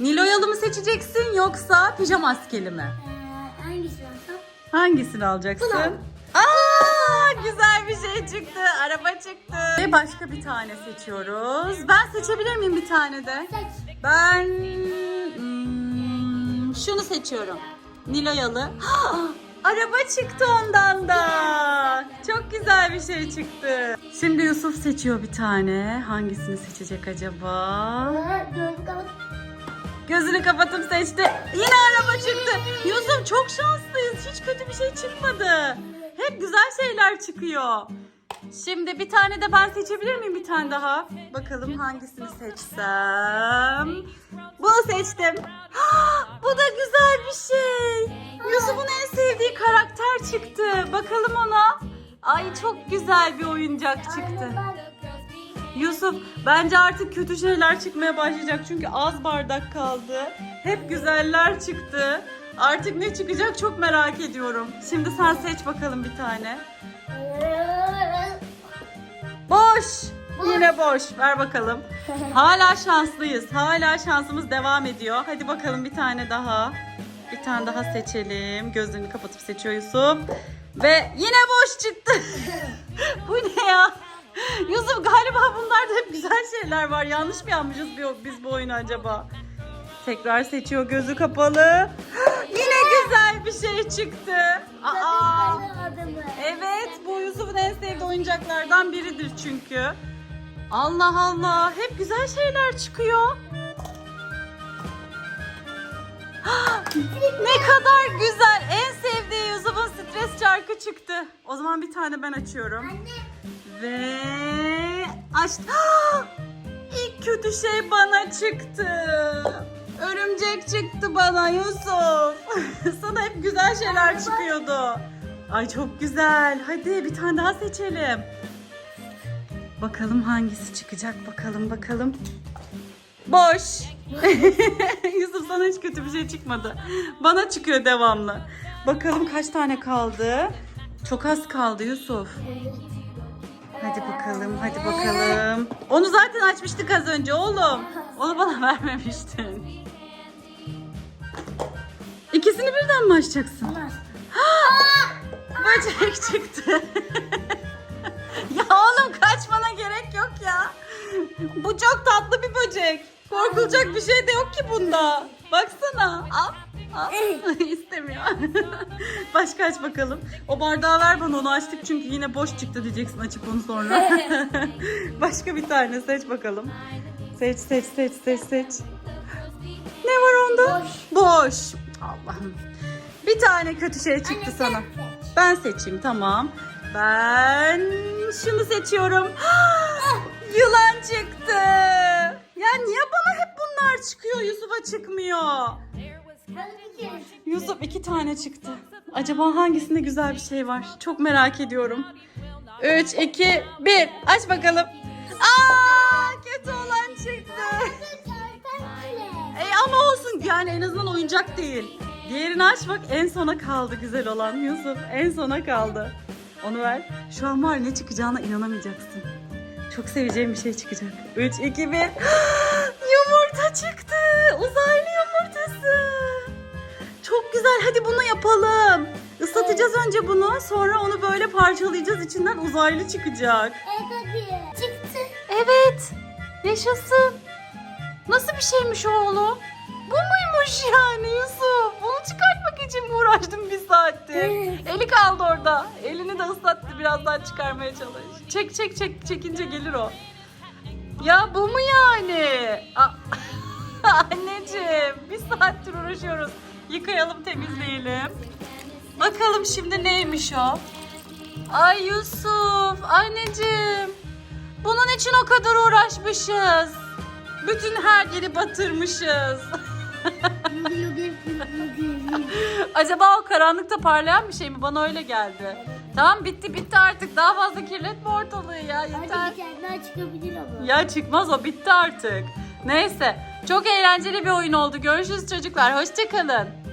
Niloyalı mı seçeceksin yoksa pijama maskeli mi? Ee, hangisi olsa? Hangisini alacaksın? Bunu. Aa, güzel bir şey çıktı. Araba çıktı. Ve başka bir tane seçiyoruz. Ben seçebilir miyim bir tane de? Seç. Ben hmm, şunu seçiyorum. Niloyalı. Araba çıktı ondan da. Çok güzel bir şey çıktı. Şimdi Yusuf seçiyor bir tane. Hangisini seçecek acaba? Gözünü kapatıp seçti. Yine araba çıktı. Yusuf çok şanslıyız. Hiç kötü bir şey çıkmadı. Hep güzel şeyler çıkıyor. Şimdi bir tane de ben seçebilir miyim bir tane daha? Bakalım hangisini seçsem. Bunu seçtim. Bu da güzel bir şey. Yusuf'un en sevdiği karakter çıktı. Bakalım ona. Ay çok güzel bir oyuncak çıktı. Yusuf bence artık kötü şeyler çıkmaya başlayacak çünkü az bardak kaldı. Hep güzeller çıktı. Artık ne çıkacak çok merak ediyorum. Şimdi sen seç bakalım bir tane. Boş. Yine boş. Ver bakalım. Hala şanslıyız. Hala şansımız devam ediyor. Hadi bakalım bir tane daha. Bir tane daha seçelim. Gözlerini kapatıp seçiyor Yusuf. Ve yine boş çıktı. Bu ne ya? Yusuf galiba bunlarda hep güzel şeyler var. Yanlış mı yapmışız bi- biz bu oyunu acaba? Tekrar seçiyor gözü kapalı. Yine güzel bir şey çıktı. Aa. Evet bu Yusuf'un en sevdiği oyuncaklardan biridir çünkü. Allah Allah hep güzel şeyler çıkıyor. ne kadar güzel. En sevdiği Yusuf'un stres çarkı çıktı. O zaman bir tane ben açıyorum. Ve açtım. İlk kötü şey bana çıktı. Örümcek çıktı bana Yusuf. Sana hep güzel şeyler çıkıyordu. Ay çok güzel. Hadi bir tane daha seçelim. Bakalım hangisi çıkacak bakalım bakalım. Boş. Yusuf sana hiç kötü bir şey çıkmadı. Bana çıkıyor devamlı. Bakalım kaç tane kaldı. Çok az kaldı Yusuf. Hadi bakalım, hadi bakalım. Onu zaten açmıştık az önce oğlum. Onu bana vermemiştin. İkisini birden mi açacaksın? Böcek çıktı. ya oğlum kaçmana gerek yok ya. Bu çok tatlı bir böcek. Korkulacak bir şey de yok ki bunda. Baksana. Al. Al. İstemiyor. Başka aç bakalım. O bardağı ver bana onu açtık çünkü yine boş çıktı diyeceksin açıp onu sonra. Başka bir tane seç bakalım. Seç seç seç seç seç. Ne var onda? Boş. Boş. Allah'ım. Bir tane kötü şey çıktı sana. Ben seçeyim tamam. Ben şunu seçiyorum. Yılan çıktı. Ya niye bana hep bunlar çıkıyor Yusuf'a çıkmıyor? Yusuf iki tane çıktı. Acaba hangisinde güzel bir şey var? Çok merak ediyorum. 3, 2, 1. Aç bakalım. Aa, kötü olan çıktı. Ey ama olsun yani en azından oyuncak değil. Diğerini aç bak en sona kaldı güzel olan Yusuf. En sona kaldı. Onu ver. Şu an var ne çıkacağına inanamayacaksın. Çok seveceğim bir şey çıkacak. 3, 2, 1. Yumurta çıktı. Uzaylı güzel. Hadi bunu yapalım. Islatacağız önce bunu. Sonra onu böyle parçalayacağız. İçinden uzaylı çıkacak. Çıktı. Evet. Yaşasın. Nasıl bir şeymiş o oğlum? Bu muymuş yani Yusuf? Bunu çıkartmak için mi uğraştım bir saattir? Eli kaldı orada. Elini de ıslattı birazdan çıkarmaya çalış. Çek çek çek çekince gelir o. Ya bu mu yani? A- Anneciğim bir saattir uğraşıyoruz. Yıkayalım temizleyelim. Bakalım şimdi neymiş o? Ay Yusuf anneciğim. Bunun için o kadar uğraşmışız. Bütün her yeri batırmışız. Acaba o karanlıkta parlayan bir şey mi? Bana öyle geldi. Tamam bitti bitti artık. Daha fazla kirletme ortalığı ya yeter. Hadi bir tane daha çıkabilir ama. Ya çıkmaz o bitti artık. Neyse çok eğlenceli bir oyun oldu. Görüşürüz çocuklar. Hoşçakalın.